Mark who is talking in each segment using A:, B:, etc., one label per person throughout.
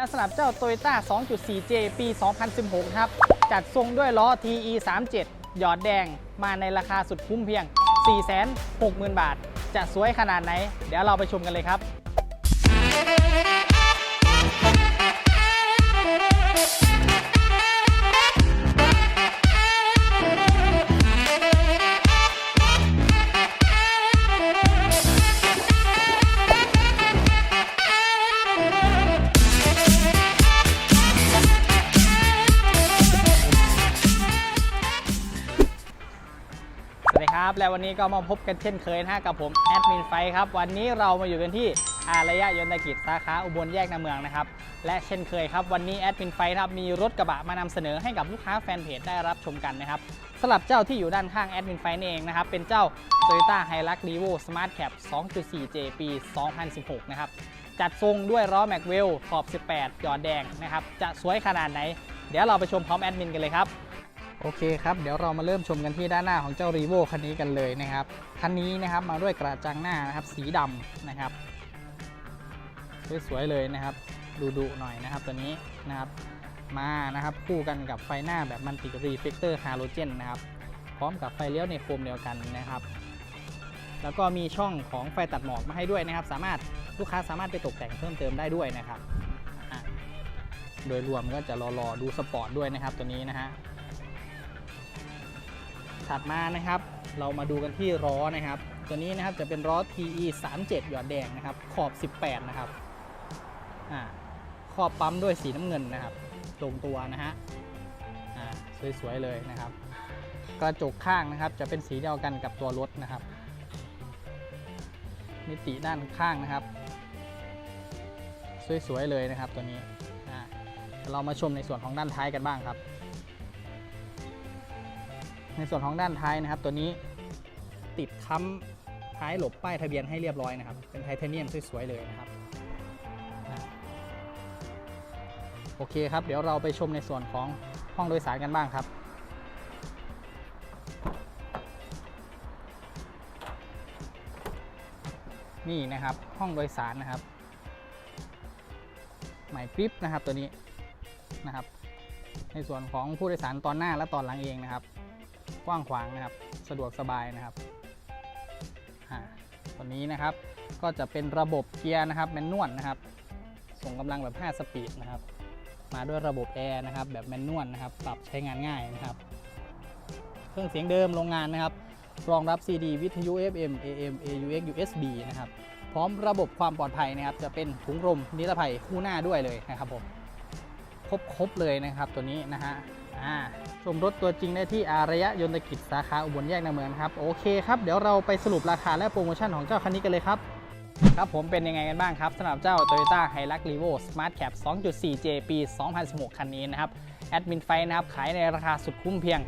A: และสำหรับเจ้า Toyota 2.4J ปี 2016 ครับ จัดทรงด้วยล้อ TE 37หยอดแดงมาในราคาสุดคุ้มเพียง 460,000 บาท จะสวยขนาดไหน เดี๋ยวเราไปชมกันเลยครับ และวันนี้ก็มาพบกันเช่นเคยนะฮะกับผมแอดมินไฟครับ วันนี้เรามาอยู่กันที่อารยะยนตกิจสาขาอุบลแยกนาเมืองนะครับ และเช่นเคยครับ วันนี้แอดมินไฟครับมีรถกระบะมานำเสนอให้กับลูกค้าแฟนเพจได้รับชมกันนะครับสำหรับเจ้าที่อยู่ด้านข้างแอดมินไฟนเองนะครับ เป็นเจ้า Toyota Hilux Revo Smart Cap 2.4J ปี 2016 นะครับ จัดทรงด้วยล้อแม็กเวลขอบ 18 หยอดแดงนะครับ จะสวยขนาดไหน เดี๋ยวเราไปชมพร้อมแอดมินกันเลยครับ โอเคครับ เดี๋ยวเรามาเริ่มชมกันที่ด้านหน้าของเจ้า r ีโวคันนี้กันเลยนะครับ คันนี้นะครับมาด้วยกระจังหน้านะครับสีดำนะครับสวยๆเลยนะครับดูดุหน่อยนะครับตัวนี้นะครับมานะครับคู่กันกับไฟหน้าแบบมันติรีเฟกเตอร์ฮาโลเจนนะครับพร้อมกับไฟเลี้ยวในโคมเดียวกันนะครับ แล้วก็มีช่องของไฟตัดหมอกมาให้ด้วยนะครับ สามารถลูกค้าสามารถไปตกแต่งเพิ่มเติมได้ด้วยนะครับ โดยรวมก็จะรอๆดูสปอร์ตด้วยนะครับตัวนี้นะฮะ ถัดมานะครับ เรามาดูกันที่ล้อนะครับ ตัวนี้นะครับจะเป็นล้อ TE 37หยอดแดงนะครับ ขอบ 18 นะครับอ่าขอบปั๊มด้วยสีน้ำเงินนะครับ ตรงตัวนะฮะอ่าสวยๆเลยนะครับ กระจกข้างนะครับจะเป็นสีเดียวกันกับตัวรถนะครับ มิติด้านข้างนะครับ สวยๆเลยนะครับตัวนี้อ่าเรามาชมในส่วนของด้านท้ายกันบ้างครับ ในส่วนของด้านท้ายนะครับ ตัวนี้ติดค้ำท้ายหลบป้ายทะเบียนให้เรียบร้อยนะครับ เป็นไทเทเนียมสวยๆเลยนะครับโอเคครับ เดี๋ยวเราไปชมในส่วนของห้องโดยสารกันบ้างครับ นี่นะครับห้องโดยสารนะครับ ใหม่กริปนะครับตัวนี้นะครับ ในส่วนของผู้โดยสารตอนหน้าและตอนหลังเองนะครับ กว้างขวางนะครับ สะดวกสบายนะครับตัวนี้นะครับก็จะเป็นระบบเกียร์นะครับแมนนวลนะครับ ส่งกำลังแบบ 5 สปีดนะครับ มาด้วยระบบแอร์นะครับแบบแมนนวลนะครับ ปรับใช้งานง่ายนะครับ เครื่องเสียงเดิมโรงงานนะครับ รองรับ CD วิทยุ FM AM AUX USB นะครับ พร้อมระบบความปลอดภัยนะครับ จะเป็นถุงลมนิรภัยคู่หน้าด้วยเลยนะครับผมครบครบเลยนะครับตัวนี้นะฮะ ชมรถตัวจริงได้ที่อารยะยนตกิจสาขาอุบลแยกนาเมืองครับโอเคครับเดี๋ยวเราไปสรุปราคาและโปรโมชั่นของเจ้าคันนี้กันเลยครับครับผมเป็นยังไงกันบ้างครับสำหรับเจ้า Toyota Hilux Revo Smart Cap 2.4J ปี 2016 คันนี้นะครับแอดมินไฟนะครับขายในราคาสุดคุ้มเพียง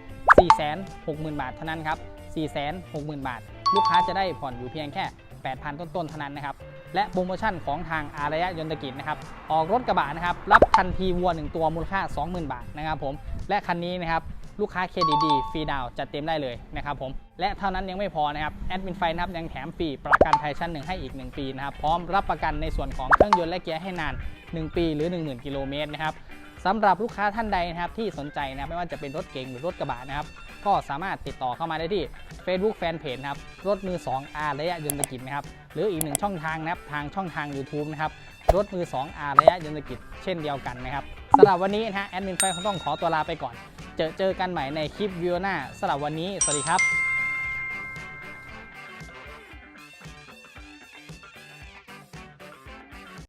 A: 460,000 บาทเท่านั้นครับ 460,000 บาท ลูกค้าจะได้ผ่อนอยู่เพียงแค่ 8,000 ต้นๆเท่านั้นนะครับ และโปรโมชั่นของทางอารยะยนตกิจนะครับออกรถกระบะนะครับรับคันทีวัว 1 ตัวมูลค่า 20,000 บาทนะครับผมและคันนี้นะครับลูกค้าเครดิตดีฟรีดาวจัดเต็มได้เลยนะครับผมและเท่านั้นยังไม่พอนะครับแอดมินไฟนะครับยังแถมฟรีประกันไทยชั้นหนึ่งให้อีก 1 ปีนะครับพร้อมรับประกันในส่วนของเครื่องยนต์และเกียร์ให้นาน 1 ปีหรือ 10,000 กิโลเมตรนะครับ สำหรับลูกค้าท่านใดนะครับที่สนใจนะไม่ว่าจะเป็นรถเก๋งหรือรถกระบะนะครับ ก็สามารถติดต่อเข้ามาได้ที่ Facebook Fanpage นะครับรถมือ2 R ระยะยนตกิจนะครับหรืออีกหนึ่งช่องทางนะครับทางช่องทาง YouTube นะครับรถมือ2 R ระยะยนตกิจเช่นเดียวกันนะครับสำหรับวันนี้นะฮะแอดมินไฟต้องขอตัวลาไปก่อน เจอเจอกันใหม่ในคลิปวิดีโอหน้าสำหรับวันนี้สวัสดีครับ